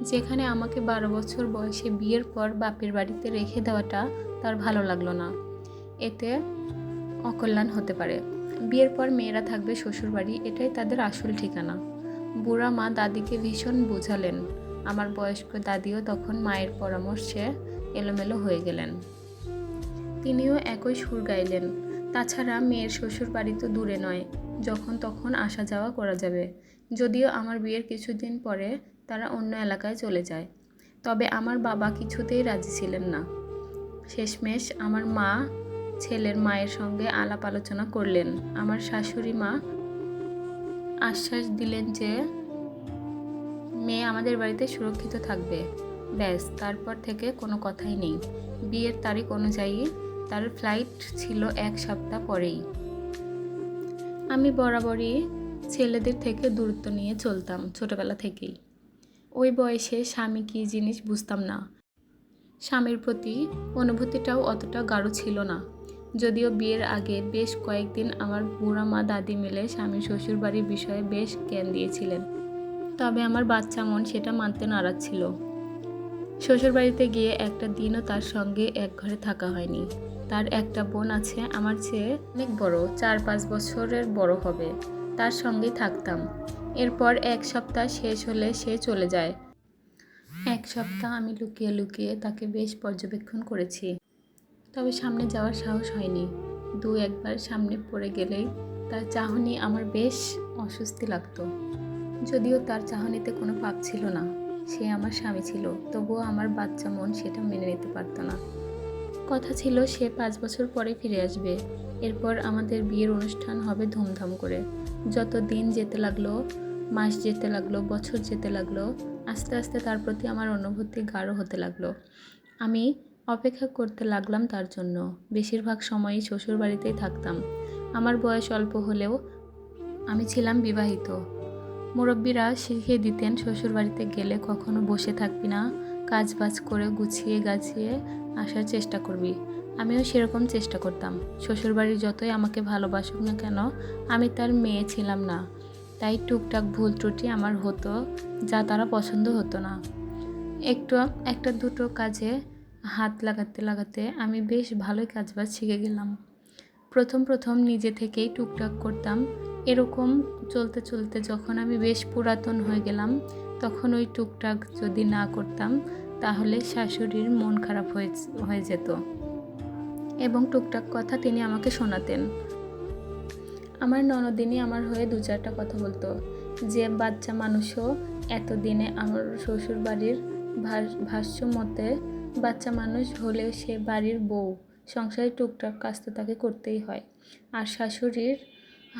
যেখানে আমাকে বারো বছর বয়সে বিয়ের পর বাপের বাড়িতে রেখে দেওয়াটা তার ভালো লাগল না। এতে অকল্যাণ হতে পারে। বিয়ের পর মেয়েরা থাকবে শ্বশুরবাড়ি, এটাই তাদের আসল ঠিকানা। বুড়া মা দাদিকে ভীষণ বোঝালেন। আমার বয়স্ক দাদিও তখন মায়ের পরামর্শে এলোমেলো হয়ে গেলেন। তিনিও একই সুর গাইলেন। তাছাড়া মেয়ের শ্বশুর বাড়ি তো দূরে নয়, যখন তখন আসা যাওয়া করা যাবে। যদিও আমার বিয়ের কিছুদিন পরে তারা অন্য এলাকায় চলে যায়। তবে আমার বাবা কিছুতেই রাজি ছিলেন না। শেষমেশ আমার মা ছেলের মায়ের সঙ্গে আলাপ আলোচনা করলেন। আমার শাশুড়ি মা আশ্বাস দিলেন যে, মেয়ে আমাদের বাড়িতে সুরক্ষিত থাকবে। ব্যাস, তারপর থেকে কোনো কথাই নেই। বিয়ের তারিখ অনুযায়ী তার ফ্লাইট ছিল এক সপ্তাহ পরেই। আমি বরাবরই ছেলেদের থেকে দূরত্ব নিয়ে চলতাম ছোটবেলা থেকেই। ওই বয়সে স্বামী কী জিনিস বুঝতাম না। স্বামীর প্রতি অনুভূতিটাও অতটা গাঢ় ছিল না। যদিও বিয়ের আগে বেশ কয়েকদিন আমার বুড়া মা দাদি মিলে স্বামী শ্বশুরবাড়ির বিষয়ে বেশ জ্ঞান দিয়েছিলেন। তবে আমার বাচ্চা মন সেটা মানতে নারাজ ছিল। শ্বশুরবাড়িতে গিয়ে একটা দিনও তার সঙ্গে এক ঘরে থাকা হয়নি। তার একটা বোন আছে, আমার চেয়ে অনেক বড়, চার পাঁচ বছরের বড় হবে। তার সঙ্গেই থাকতাম। এরপর এক সপ্তাহ শেষ হলে সে চলে যায়। এক সপ্তাহ আমি লুকিয়ে লুকিয়ে তাকে বেশ পর্যবেক্ষণ করেছি। তবে সামনে যাওয়ার সাহস হয়নি। দু একবার সামনে পড়ে গেলেই তার চাহনি আমার বেশ অস্বস্তি লাগতো। যদিও তার চাহনিতে কোনো পাপ ছিল না, সে আমার স্বামী ছিল, তবুও আমার বাচ্চা মন সেটা মেনে নিতে পারতো না। কথা ছিল সে পাঁচ বছর পরে ফিরে আসবে। এরপর আমাদের বিয়ের অনুষ্ঠান হবে ধুমধাম করে। যত দিন যেতে লাগল মাস যেতে লাগল, বছর যেতে লাগল, আস্তে আস্তে তার প্রতি আমার অনুভূতি গাঢ় হতে লাগল। আমি অপেক্ষা করতে লাগলাম তার জন্য। বেশিরভাগ সময়ই শ্বশুর বাড়িতেই থাকতাম। আমার বয়স অল্প হলেও আমি ছিলাম বিবাহিত। মুরব্বীরা শিখিয়ে দিতেন, শ্বশুরবাড়িতে গেলে কখনো বসে থাকবি না কাজ বাজ করে গুছিয়ে গাছিয়ে আসার চেষ্টা করবি। আমিও সেরকম চেষ্টা করতাম। শ্বশুরবাড়ির যতই আমাকে ভালোবাসুক না কেন, আমি তার মেয়ে ছিলাম না। তাই টুকটাক ভুল ত্রুটি আমার হতো, যা তারা পছন্দ হতো না। একটু, একটা দুটো কাজে হাত লাগাতে লাগাতে আমি বেশ ভালোই কাজবাজ শিখে গেলাম। প্রথম প্রথম নিজে থেকেই টুকটাক করতাম। এরকম চলতে চলতে যখন আমি বেশ পুরাতন হয়ে গেলাম, তখন ওই টুকটাক যদি না করতাম, তাহলে শাশুড়ির মন খারাপ হয়ে হয়ে যেত। এবং টুকটাক কথা তিনি আমাকে শোনাতেন। আমার ননদিনী আমার হয়ে দু চারটা কথা বলতো, যে বাচ্চা মানুষও এতদিনে আমার শ্বশুর বাড়ির ভাষ্য মতে বাচ্চা মানুষ হলেও সে বাড়ির বউ, সংসারে টুকটাক কাজ তো তাকে করতেই হয়। আর শাশুড়ির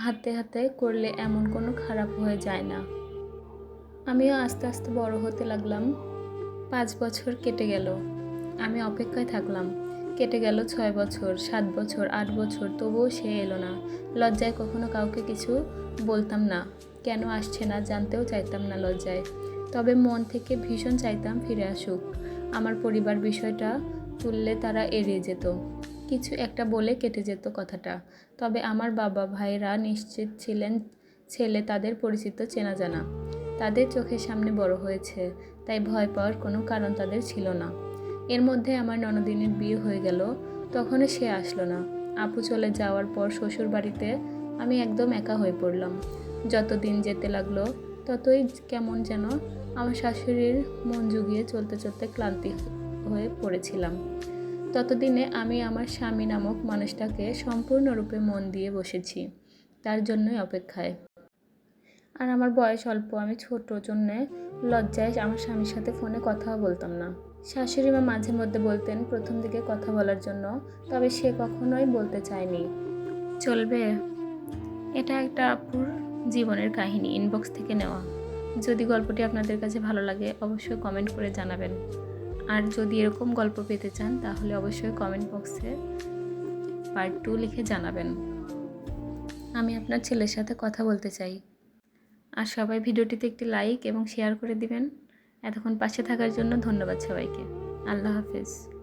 হাতে হাতে করলে এমন কোনো খারাপ হয়ে যায় না। আমিও আস্তে আস্তে বড় হতে লাগলাম। পাঁচ বছর কেটে গেল। আমি অপেক্ষায় থাকলাম। কেটে গেল ছয় বছর, সাত বছর, আট বছর, তবুও সে এলো না। লজ্জায় কখনো কাউকে কিছু বলতাম না। কেন আসছে না জানতেও চাইতাম না লজ্জায়। তবে মন থেকে ভীষণ চাইতাম ফিরে আসুক। আমার পরিবার বিষয়টা তুললে তারা এড়িয়ে যেত। কিছু একটা বলে কেটে যেত কথাটা। তবে আমার বাবা ভাইরা নিশ্চিত ছিলেন ছেলে তাদের পরিচিত চেনা জানা। তাদের চোখের সামনে বড় হয়েছে, তাই ভয় পাওয়ার কোনো কারণ তাদের ছিল না। এর মধ্যে আমার ননদিনের বিয়ে হয়ে গেল, তখনও সে আসলো না। আপু চলে যাওয়ার পর শ্বশুর বাড়িতে আমি একদম একা হয়ে পড়লাম। যত দিন যেতে লাগল, ততই কেমন যেন আমার শাশুড়ির মন জুগিয়ে চলতে চলতে ক্লান্তি হয়ে পড়েছিলাম। ততদিনে আমি আমার স্বামী নামক মানুষটাকে সম্পূর্ণরূপে মন দিয়ে বসেছি, তার জন্যই অপেক্ষায়। আর আমার বয়স অল্প, আমি ছোট জন্যে লজ্জায় আমার স্বামীর সাথে ফোনে কথাও বলতাম না। শাশুড়ি মা মাঝে মধ্যে বলতেন প্রথম দিকে কথা বলার জন্য, তবে সে কখনোই বলতে চায়নি। চলবে। এটা একটা আপুর জীবনের কাহিনী ইনবক্স থেকে নেওয়া। যদি গল্পটি আপনাদের কাছে ভালো লাগে, অবশ্যই কমেন্ট করে জানাবেন। আর যদি এরকম গল্প পেতে চান, তাহলে অবশ্যই কমেন্ট বক্সে পার্ট টু লিখে জানাবেন। আমি আপনার ছেলের সাথে কথা বলতে চাই। আর সবাই ভিডিওটিতে একটি লাইক এবং শেয়ার করে দিবেন। এতক্ষণ পাশে থাকার জন্য ধন্যবাদ সবাইকে। আল্লাহ হাফেজ।